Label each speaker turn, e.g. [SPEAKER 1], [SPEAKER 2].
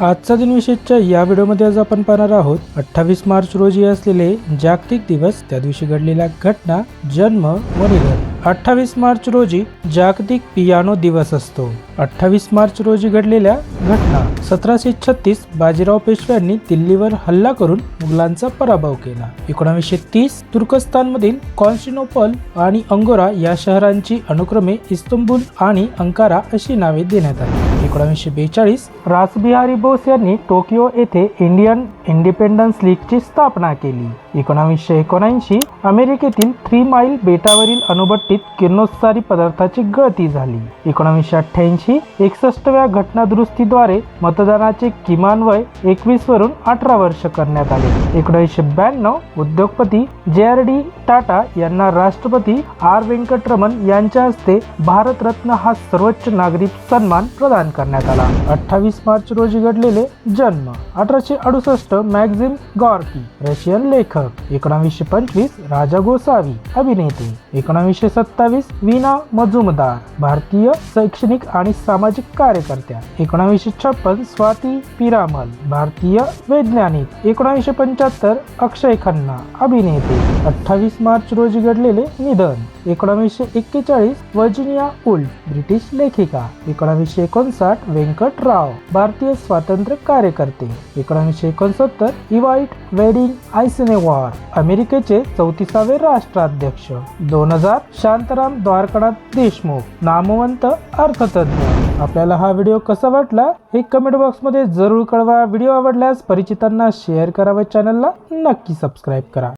[SPEAKER 1] आजचा दिनविशेषच्या या व्हिडिओमध्ये आज आपण पाहणार आहोत अठ्ठावीस मार्च रोजी असलेले जागतिक दिवस त्या दिवशी घडलेल्या घटना जन्म व निधन. अठ्ठावीस मार्च रोजी जागतिक पियानो दिवस असतो. अठ्ठावीस मार्च रोजी घडलेल्या घटना. सतराशे छत्तीस बाजीराव पेशव्यांनी दिल्लीवर हल्ला करून मुघलांचा पराभव केला. एकोणावीसशे तीस तुर्कस्तानमधील कॉन्स्टिनोपल आणि अंगोरा या शहरांची अनुक्रमे इस्तंबुल आणि अंकारा अशी नावे देण्यात आली. एकोणीसशे बेचाळीस रासबिहारी बोस यांनी टोकियो येथे इंडियन इंडिपेंडन्स लीगची स्थापना केली. एकोणावीसशे एकोणऐंशी अमेरिकेतील थ्री माईल बेटावरील अणुभट्टीत किरणोत्सारी पदार्थाची गळती झाली. एकोणावीसशे अठ्ठ्याऐंशी एकसष्टव्या घटनादुरुस्तीद्वारे मतदानाचे किमान वय एकवीस वरून अठरा वर्ष करण्यात आले. एकोणीसशे ब्याण्णव उद्योगपती जे आर डी टाटा यांना राष्ट्रपती आर व्यंकटरमण यांच्या हस्ते भारतरत्न हा सर्वोच्च नागरिक सन्मान प्रदान करण्यात आला. अठ्ठावीस मार्च रोजी घडलेले जन्म. अठराशे अडुसष्ट मॅक्झिम गॉर्की रशियन लेखक. एकोणावीसशे पंचवीस राजा गोसावी अभिनेते. एकोणावीसशे सत्तावीस वीणा मजुमदार भारतीय शैक्षणिक आणि सामाजिक कार्यकर्त्या. एकोणावीसशे छप्पन स्वाती पिरामल भारतीय वैज्ञानिक. एकोणावीसशे पंच्याहत्तर अक्षय खन्ना अभिनेते. अठ्ठावीस मार्च रोजी घडलेले निधन. एकोणावीसशे एक्केचाळीस वर्जिनिया उल ब्रिटिश लेखिका. एकोणावीसशे एकोणसाठ व्यंकट राव भारतीय स्वातंत्र्य कार्यकर्ते. एकोणावीसशे एकोणसत्तर इवाईट वेडिंग आयसेनेवार अमेरिकेचे चौतीसावे राष्ट्राध्यक्ष. दोन हजार शांताराम द्वारकानाथ देशमुख नामवंत अर्थतज्ञ आपल्याला हा व्हिडिओ कसा वाटला हे कमेंट बॉक्समध्ये जरूर कळवा. व्हिडिओ आवडल्यास परिचितांना शेअर करा व चॅनलला नक्की सबस्क्राईब करा.